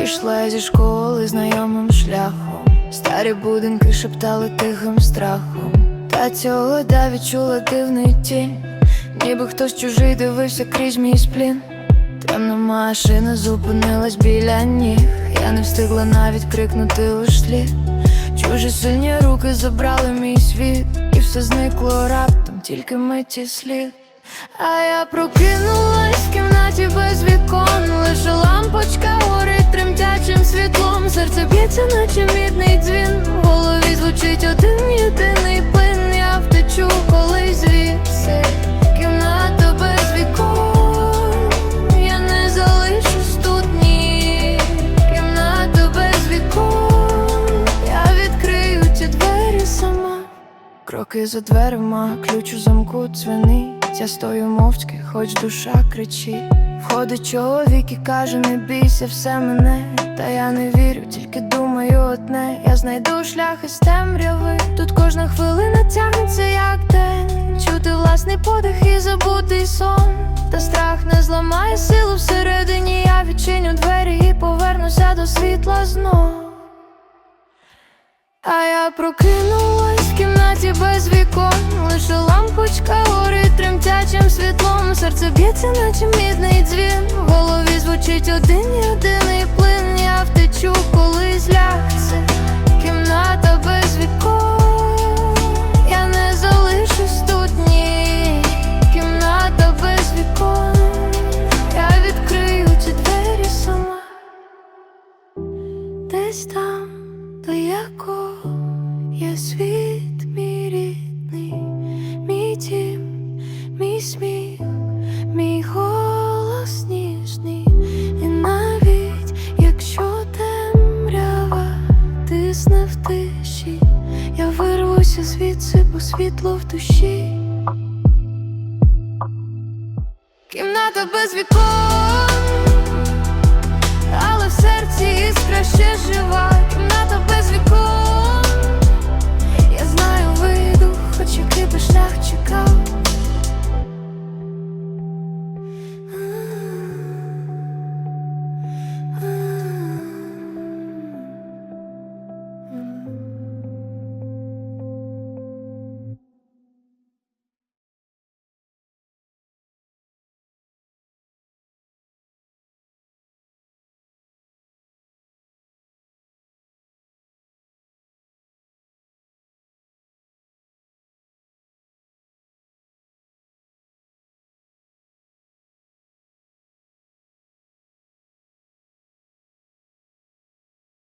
Я зі школи знайомим шляхом. Старі будинки шептали тихим страхом. Та цього да відчула дивний тінь, ніби хтось чужий дивився крізь мій сплін. Темна машина зупинилась біля ніг. Я не встигла навіть крикнути у слід. Чужі сильні руки забрали мій світ, і все зникло раптом, тільки миті слід. А я прокинулась в кімнаті без вікон, лише лампочка тремтячим світлом. Серце б'ється, наче мідний дзвін. В голові звучить один єдиний плин. Я втечу колись звідси. Кімната без вікон. Я не залишусь тут ні. Кімната без вікон. Я відкрию ці двері сама. Кроки за дверима, ключ у замку дзвенить Я стою мовчки, хоч душа кричить Входить чоловік і каже, не бійся, все мене Та я не вірю, тільки думаю одне. Я знайду шлях із темряви. Тут кожна хвилина тягнеться, як день. Чути власний подих і забутий сон. Та страх не зламає силу всередині. Я відчиню двері і повернуся до світла знов. А я прокинулась в кімнаті без вікон, лише лампочка горить тремтячим світлом. Серце б'ється, наче мідний дзвін. В голові звучить один єдиний плин. Я втечу, коли злягся. Кімната без вікон. Я не залишусь тут ні. Кімната без вікон. Я відкрию ці двері сама. Десь там далеко є світ мій світло в душі. Кімната без вікон.